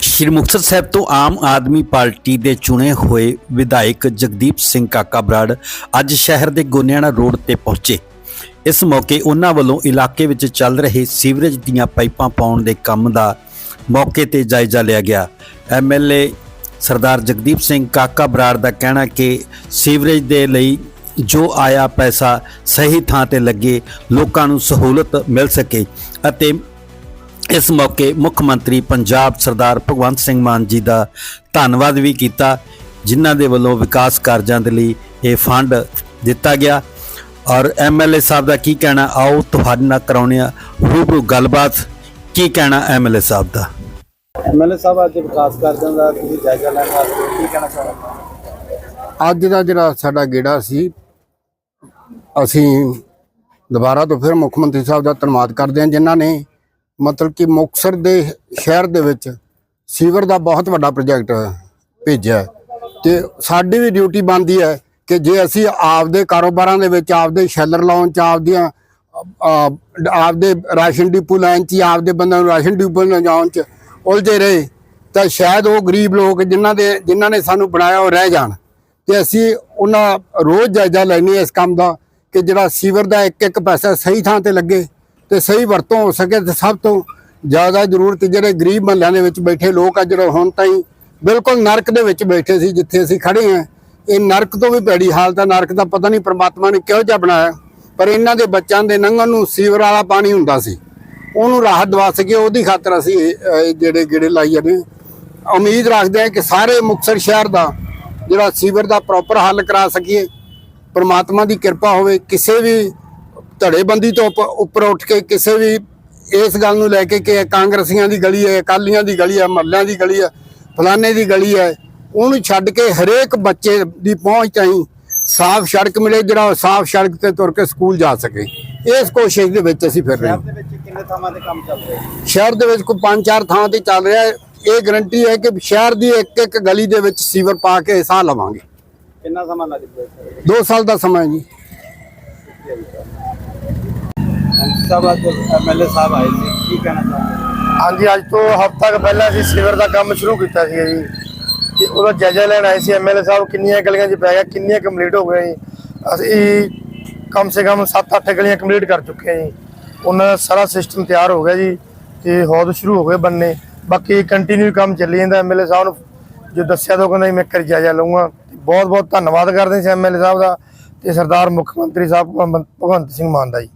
ਸ਼੍ਰੀ ਮੁਕਤਸਰ ਸਾਹਿਬ ਤੋਂ ਆਮ ਆਦਮੀ ਪਾਰਟੀ ਦੇ ਚੁਣੇ ਹੋਏ ਵਿਧਾਇਕ ਜਗਦੀਪ ਸਿੰਘ ਕਾਕਾ ਬਰਾੜ ਅੱਜ ਸ਼ਹਿਰ ਦੇ ਗੋਨਿਆਣਾ ਰੋਡ ਤੇ ਪਹੁੰਚੇ। ਇਸ ਮੌਕੇ ਉਹਨਾਂ ਵੱਲੋਂ ਇਲਾਕੇ ਵਿੱਚ ਚੱਲ ਰਹੇ ਸੀਵਰੇਜ ਦੀਆਂ ਪਾਈਪਾਂ ਪਾਉਣ ਦੇ ਕੰਮ ਦਾ ਮੌਕੇ ਤੇ ਜਾਇਜ਼ਾ ਲਿਆ ਗਿਆ। ਐਮਐਲਏ ਸਰਦਾਰ ਜਗਦੀਪ ਸਿੰਘ ਕਾਕਾ ਬਰਾੜ ਦਾ ਕਹਿਣਾ ਕਿ ਸੀਵਰੇਜ ਦੇ ਲਈ ਜੋ ਆਇਆ ਪੈਸਾ ਸਹੀ ਥਾਂ ਤੇ ਲੱਗੇ ਲੋਕਾਂ ਨੂੰ ਸਹੂਲਤ ਮਿਲ ਸਕੇ ਅਤੇ ਇਸ ਮੌਕੇ ਮੁੱਖ ਮੰਤਰੀ ਪੰਜਾਬ ਸਰਦਾਰ ਭਗਵੰਤ ਸਿੰਘ ਮਾਨ ਜੀ ਦਾ ਧੰਨਵਾਦ ਵੀ ਕੀਤਾ ਜਿਨ੍ਹਾਂ ਦੇ ਵੱਲੋਂ ਵਿਕਾਸ ਕਾਰਜਾਂ ਦੇ ਲਈ ਇਹ ਫੰਡ ਦਿੱਤਾ ਗਿਆ। ਔਰ ਐਮਐਲਏ ਸਾਹਿਬ ਦਾ ਕੀ ਕਹਿਣਾ? ਆਓ ਤੁਹਾਡੇ ਨਾਲ ਕਰਾਉਣੇ ਆ ਰੂਬਰੂ ਗੱਲਬਾਤ। ਕੀ ਕਹਿਣਾ ਐਮਐਲਏ ਸਾਹਿਬ ਦਾ? ਐਮਐਲਏ ਸਾਹਿਬ ਅੱਜ ਵਿਕਾਸ ਕਾਰਜਾਂ ਦਾ ਤੁਸੀਂ ਜਾਇਜ਼ਾ ਲੈਣ ਵਾਸਤੇ ਕੀ ਕਹਿਣਾ ਚਾਹੁੰਦੇ ਅੱਜ ਦਾ ਜਿਹੜਾ ਸਾਡਾ ਗੇੜਾ ਸੀ ਅਸੀਂ ਦੁਬਾਰਾ ਤੋਂ ਫਿਰ ਮੁੱਖ ਮੰਤਰੀ ਸਾਹਿਬ ਦਾ ਧੰਨਵਾਦ ਕਰਦੇ ਹਾਂ ਜਿਨ੍ਹਾਂ ਨੇ ਮਤਲਬ ਕਿ ਮੁਕਤਸਰ ਦੇ ਸ਼ਹਿਰ ਦੇ ਵਿੱਚ ਸੀਵਰ ਦਾ ਬਹੁਤ ਵੱਡਾ ਪ੍ਰੋਜੈਕਟ ਭੇਜਿਆ ਹੈ। ਤੇ ਸਾਡੀ ਵੀ ਡਿਊਟੀ ਬਣਦੀ ਹੈ ਕਿ ਜੇ ਅਸੀਂ ਆਪਦੇ ਕਾਰੋਬਾਰਾਂ ਦੇ ਵਿੱਚ ਆਪਦੇ ਸ਼ੈਲਰ ਲਾਉਣ ਚ ਆਪਦੀਆਂ ਆਪਦੇ ਰਾਸ਼ਨ ਡਿਪੂ ਲਾਈਨ ਚ ਹੀ ਆਪਦੇ ਬੰਦਿਆਂ ਨੂੰ ਰਾਸ਼ਨ ਡਿਪੂ ਲਿਜਾਉਣ ਚ ਉਲਝੇ ਰਹੇ, ਤਾਂ ਸ਼ਾਇਦ ਉਹ ਗਰੀਬ ਲੋਕ ਜਿਨ੍ਹਾਂ ਦੇ, ਜਿਨ੍ਹਾਂ ਨੇ ਸਾਨੂੰ ਬਣਾਇਆ ਉਹ ਰਹਿ ਜਾਣ ਤੇ ਅਸੀਂ ਉਹਨਾਂ ਰੋਜ਼ ਜਾਇਜ਼ਾ ਲੈਣੀ ਹੈ ਇਸ ਕੰਮ ਦਾ ਕਿ ਜਿਹੜਾ ਸੀਵਰ ਦਾ ਇੱਕ ਇੱਕ ਪੈਸਾ ਸਹੀ ਥਾਂ ਤੇ ਲੱਗੇ ਤੇ ਸਹੀ ਵਰਤੋਂ ਹੋ ਸਕੇ ਤੇ ਸਭ ਤੋਂ ਜ਼ਿਆਦਾ ਜ਼ਰੂਰਤ ਜਿਹੜੇ ਗਰੀਬ ਮਹੱਲਿਆਂ ਦੇ ਵਿੱਚ ਬੈਠੇ ਲੋਕ ਆ, ਜਿਹੜੇ ਹੁਣ ਤਾਈਂ ਬਿਲਕੁਲ ਨਰਕ ਦੇ ਵਿੱਚ ਬੈਠੇ ਸੀ, ਜਿੱਥੇ ਅਸੀਂ ਖੜੇ ਹਾਂ। ਇਹ ਨਰਕ ਤੋਂ ਵੀ ਭੈੜੀ ਹਾਲਤ ਆ, ਨਰਕ ਦਾ ਪਤਾ ਨਹੀਂ ਪ੍ਰਮਾਤਮਾ ਨੇ ਕਿਹੋ ਜਿਹਾ ਬਣਾਇਆ। ਪਰ ਇਹਨਾਂ ਦੇ ਬੱਚਿਆਂ ਦੇ ਲੰਘਣ ਨੂੰ ਸੀਵਰ ਵਾਲਾ ਪਾਣੀ ਹੁੰਦਾ ਸੀ। ਉਹਨੂੰ ਰਾਹਤ ਦਵਾ ਸਕੇ ਉਹਦੀ ਖਾਤਰ ਅਸੀਂ ਜਿਹੜੇ ਗੇੜੇ ਲਾਈ ਜਾਂਦੇ ਹਾਂ। ਉਮੀਦ ਰੱਖਦੇ ਹਾਂ ਕਿ ਸਾਰੇ ਮੁਕਤਸਰ ਸ਼ਹਿਰ ਦਾ ਜਿਹੜਾ ਸੀਵਰ ਦਾ ਪ੍ਰੋਪਰ ਹੱਲ ਕਰਾ ਸਕੀਏ। ਪਰਮਾਤਮਾ ਦੀ ਕਿਰਪਾ ਹੋਵੇ, ਕਿਸੇ ਵੀ ਧੜੇਬੰਦੀ ਤੋਂ ਉੱਪ- ਉੱਪਰ ਉੱਠ ਕੇ ਕਿਸੇ ਵੀ ਇਸ ਗੱਲ ਨੂੰ ਲੈ ਕੇ ਕਿ ਕਾਂਗਰਸੀਆਂ ਦੀ ਗਲੀ ਹੈ ਅਕਾਲੀਆਂ ਦੀ ਗਲੀ ਹੈ ਮਹੱਲਿਆਂ ਦੀ ਗਲੀ ਹੈ ਫਲਾਣੇ ਦੀ ਗਲੀ ਹੈ ਉਹਨੂੰ ਛੱਡ ਕੇ ਹਰੇਕ ਬੱਚੇ ਦੀ ਪਹੁੰਚ ਤਾਈਂ ਸਾਫ਼ ਸੜਕ ਮਿਲੇ ਜਿਹੜਾ ਸਾਫ਼ ਸੜਕ ਤੇ ਤੁਰ ਕੇ ਸਕੂਲ ਜਾ ਸਕੇ। ਇਸ ਕੋਸ਼ਿਸ਼ ਦੇ ਵਿੱਚ ਅਸੀਂ ਫਿਰ ਰਹੇ ਹਾਂ। ਸ਼ਹਿਰ ਦੇ ਵਿੱਚ ਕਿੰਨੇ ਥਾਵਾਂ ਤੇ ਕੰਮ ਚੱਲ ਰਿਹਾ ਹੈ? ਸ਼ਹਿਰ ਦੇ ਵਿੱਚ ਕੋਈ ਪੰਜ ਚਾਰ ਥਾਂ ਤੇ ਚੱਲ ਰਿਹਾ ਹੈ। ਇਹ ਗਰੰਟੀ ਹੈ ਕਿ ਸ਼ਹਿਰ ਦੀ ਇੱਕ ਇੱਕ ਗਲੀ ਦੇ ਵਿੱਚ ਸੀਵਰ ਪਾ ਕੇ ਸਾਹ ਲਵਾਂਗੇ। ਕਿੰਨਾ ਸਮਾਂ ਲੱਗ ਜਾਏਗਾ 2 ਸਾਲ ਦਾ ਸਮਾਂ ਜੀ। ਸਾਹਿਬ, ਅੱਜ ਐਮਐਲਏ ਸਾਹਿਬ ਆਏ ਸੀ। ਕੀ ਕਹਿਣਾ ਚਾਹੁੰਦੇ ਹਾਂਜੀ, ਅੱਜ ਤੋਂ ਹਫ਼ਤਾ ਕੁ ਪਹਿਲਾਂ ਅਸੀਂ ਸੀਵਰ ਦਾ ਕੰਮ ਸ਼ੁਰੂ ਕੀਤਾ ਸੀ ਜੀ। ਤੇ ਉਹਦਾ ਜਾਇਜ਼ਾ ਲੈਣ ਆਏ ਸੀ ਐਮਐਲਏ ਸਾਹਿਬ, ਕਿੰਨੀਆਂ ਗਲੀਆਂ 'ਚ ਪੈ ਗਿਆ, ਕਿੰਨੀਆਂ ਕੰਪਲੀਟ ਹੋ ਗਈਆਂ ਜੀ। ਅਸੀਂ ਕਮ ਸੇ ਕਮ 7-8 ਗਲੀਆਂ ਕੰਪਲੀਟ ਕਰ ਚੁੱਕੇ ਹਾਂ ਜੀ। ਉਹਨਾਂ ਦਾ ਸਾਰਾ ਸਿਸਟਮ ਤਿਆਰ ਹੋ ਗਿਆ ਜੀ ਤੇ ਹੌਦ ਸ਼ੁਰੂ ਹੋ ਗਏ ਬੰਨੇ ਬਾਕੀ ਕੰਟੀਨਿਊ ਕੰਮ ਚੱਲੀ ਜਾਂਦਾ ਐਮਐਲਏ ਸਾਹਿਬ ਨੂੰ। ਜੋ ਦੱਸਿਆ ਤਾਂ ਉਹ ਕਹਿੰਦਾ ਜੀ, ਮੈਂ ਕਰ ਜਾਇਜ਼ਾ ਲਊਂਗਾ। ਬਹੁਤ ਬਹੁਤ ਧੰਨਵਾਦ ਕਰਦੇ ਹਾਂ ਐਮਐਲਏ ਸਾਹਿਬ ਦਾ ਤੇ ਸਰਦਾਰ ਮੁੱਖ ਮੰਤਰੀ ਸਾਹਿਬ ਭਗਵੰਤ ਸਿੰਘ ਮਾਨ ਦਾ ਜੀ।